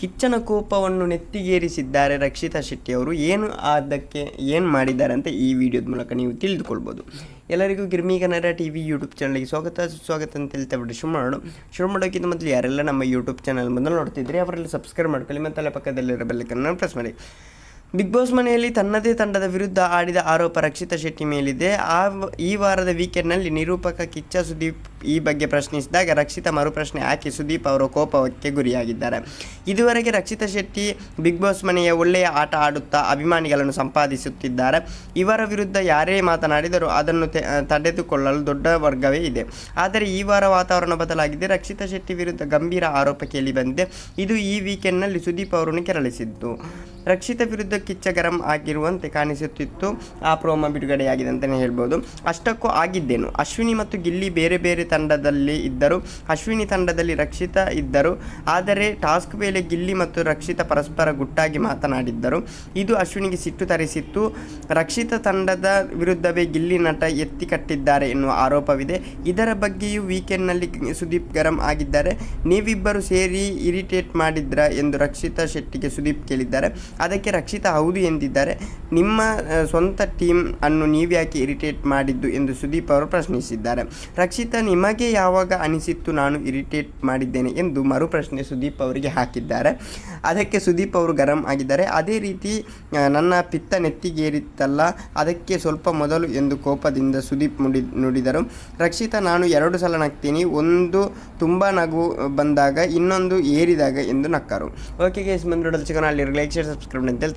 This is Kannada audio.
ಕಿಚ್ಚನ ಕೋಪವನ್ನು ನೆತ್ತಿಗೇರಿಸಿದ್ದಾರೆ ರಕ್ಷಿತಾ ಶೆಟ್ಟಿ ಅವರು ಏನು ಅದಕ್ಕೆ ಏನು ಮಾಡಿದ್ದಾರೆ ಅಂತ ಈ ವಿಡಿಯೋದ ಮೂಲಕ ನೀವು ತಿಳಿದುಕೊಳ್ಬೋದು. ಎಲ್ಲರಿಗೂ ಗಿರ್ಮಿ ಕನ್ನಡ ಟಿ ವಿ ಯೂಟ್ಯೂಬ್ ಚಾನಲ್ಗೆ ಸ್ವಾಗತ. ಸುಸ್ವಾಗತ ಅಂತ ಹೇಳ್ತಾ ಬಿಟ್ಟು ಶುರು ಮಾಡೋಣ ಶುರು ಮಾಡೋಕ್ಕಿಂತ ಮೊದಲು ಯಾರೆಲ್ಲ ನಮ್ಮ ಯೂಟ್ಯೂಬ್ ಚಾನಲ್ ಮೊದಲು ನೋಡ್ತಿದ್ರೆ, ಅವರೆಲ್ಲ ಸಬ್ಸ್ಕ್ರೈಬ್ ಮಾಡ್ಕೊಳ್ಳಿ. ಮತ್ತು ಅಲ್ಲೇ ಪಕ್ಕದಲ್ಲಿರೋ ಬೆಲ್ಲಕ್ಕನ್ನು ಪ್ರೆಸ್ ಮಾಡಿ. ಬಿಗ್ ಬಾಸ್ ಮನೆಯಲ್ಲಿ ತನ್ನದೇ ತಂಡದ ವಿರುದ್ಧ ಆಡಿದ ಆರೋಪ ರಕ್ಷಿತಾ ಶೆಟ್ಟಿ ಮೇಲಿದೆ. ಆ ಈ ವಾರದ ವೀಕೆಂಡ್ನಲ್ಲಿ ನಿರೂಪಕ ಕಿಚ್ಚ ಸುದೀಪ್ ಈ ಬಗ್ಗೆ ಪ್ರಶ್ನಿಸಿದಾಗ ರಕ್ಷಿತಾ ಮರುಪ್ರಶ್ನೆ ಹಾಕಿ ಸುದೀಪ್ ಅವರ ಕೋಪಕ್ಕೆ ಗುರಿಯಾಗಿದ್ದಾರೆ. ಇದುವರೆಗೆ ರಕ್ಷಿತಾ ಶೆಟ್ಟಿ ಬಿಗ್ ಬಾಸ್ ಮನೆಯ ಒಳ್ಳೆಯ ಆಟ ಆಡುತ್ತಾ ಅಭಿಮಾನಿಗಳನ್ನು ಸಂಪಾದಿಸುತ್ತಿದ್ದಾರೆ. ಇವರ ವಿರುದ್ಧ ಯಾರೇ ಮಾತನಾಡಿದರೂ ಅದನ್ನು ತಡೆದುಕೊಳ್ಳಲು ದೊಡ್ಡ ವರ್ಗವೇ ಇದೆ. ಆದರೆ ಈ ವಾರ ವಾತಾವರಣ ಬದಲಾಗಿದೆ. ರಕ್ಷಿತಾ ಶೆಟ್ಟಿ ವಿರುದ್ಧ ಗಂಭೀರ ಆರೋಪ ಕೇಳಿ ಬಂದಿದೆ. ಇದು ಈ ವೀಕೆಂಡ್ನಲ್ಲಿ ಸುದೀಪ್ ಅವರನ್ನು ಕೆರಳಿಸಿದ್ದು. ರಕ್ಷಿತ ವಿರುದ್ಧ ಕಿಚ್ಚ ಗರಂ ಆಗಿರುವಂತೆ ಕಾಣಿಸುತ್ತಿತ್ತು. ಆ ಪ್ರೋಮ ಬಿಡುಗಡೆಯಾಗಿದೆ ಅಂತಲೇ ಹೇಳ್ಬೋದು. ಅಷ್ಟಕ್ಕೂ ಆಗಿದ್ದೇನು. ಅಶ್ವಿನಿ ಮತ್ತು ಗಿಲ್ಲಿ ಬೇರೆ ಬೇರೆ ತಂಡದಲ್ಲಿ ಇದ್ದರು. ಅಶ್ವಿನಿ ತಂಡದಲ್ಲಿ ರಕ್ಷಿತಾ ಇದ್ದರು. ಆದರೆ ಟಾಸ್ಕ್ ವೇಳೆ ಗಿಲ್ಲಿ ಮತ್ತು ರಕ್ಷಿತಾ ಪರಸ್ಪರ ಗುಟ್ಟಾಗಿ ಮಾತನಾಡಿದ್ದರು. ಇದು ಅಶ್ವಿನಿಗೆ ಸಿಟ್ಟು ತರಿಸಿತ್ತು. ರಕ್ಷಿತ ತಂಡದ ವಿರುದ್ಧವೇ ಗಿಲ್ಲಿ ನಟ ಎತ್ತಿ ಕಟ್ಟಿದ್ದಾರೆ ಎನ್ನುವ ಆರೋಪವಿದೆ. ಇದರ ಬಗ್ಗೆಯೂ ವೀಕೆಂಡ್ನಲ್ಲಿ ಸುದೀಪ್ ಗರಂ ಆಗಿದ್ದಾರೆ. ನೀವಿಬ್ಬರು ಸೇರಿ ಇರಿಟೇಟ್ ಮಾಡಿದ್ರ ಎಂದು ರಕ್ಷಿತಾ ಶೆಟ್ಟಿಗೆ ಸುದೀಪ್ ಕೇಳಿದ್ದಾರೆ. ಅದಕ್ಕೆ ರಕ್ಷಿತಾ ಹೌದು ಎಂದಿದ್ದಾರೆ. ನಿಮ್ಮ ಸ್ವಂತ ಟೀಮ್ ಅನ್ನು ನೀವ್ಯಾಕೆ ಇರಿಟೇಟ್ ಮಾಡಿದ್ದು ಎಂದು ಸುದೀಪ್ ಅವರು ಪ್ರಶ್ನಿಸಿದ್ದಾರೆ. ರಕ್ಷಿತಾ, ನಿಮಗೆ ಯಾವಾಗ ಅನಿಸಿತ್ತು ನಾನು ಇರಿಟೇಟ್ ಮಾಡಿದ್ದೇನೆ ಎಂದು ಮರು ಪ್ರಶ್ನೆ ಸುದೀಪ್ ಅವರಿಗೆ ಹಾಕಿದ್ದಾರೆ. ಅದಕ್ಕೆ ಸುದೀಪ್ ಅವರು ಗರಂ ಆಗಿದ್ದಾರೆ. ಅದೇ ರೀತಿ ನನ್ನ ಪಿತ್ತ ನೆತ್ತಿಗೇರಿತ್ತಲ್ಲ, ಅದಕ್ಕೆ ಸ್ವಲ್ಪ ಮೊದಲು ಎಂದು ಕೋಪದಿಂದ ಸುದೀಪ್ ನುಡಿ, ನುಡಿದರು. ರಕ್ಷಿತಾ, ನಾನು ಎರಡು ಸಲ ನಗ್ತೀನಿ, ಒಂದು ತುಂಬ ನಗು ಬಂದಾಗ, ಇನ್ನೊಂದು ಏರಿದಾಗ ಎಂದು ನಕ್ಕರು. ಓಕೆ ಗೇಸ್ ಬಂದು ಅಲ್ಲಿ ಲೈಕ್, ಶೇರ್, ಸಬ್ಸ್ಕ್ರೈಬ್ ಅಂತ ಹೇಳಿ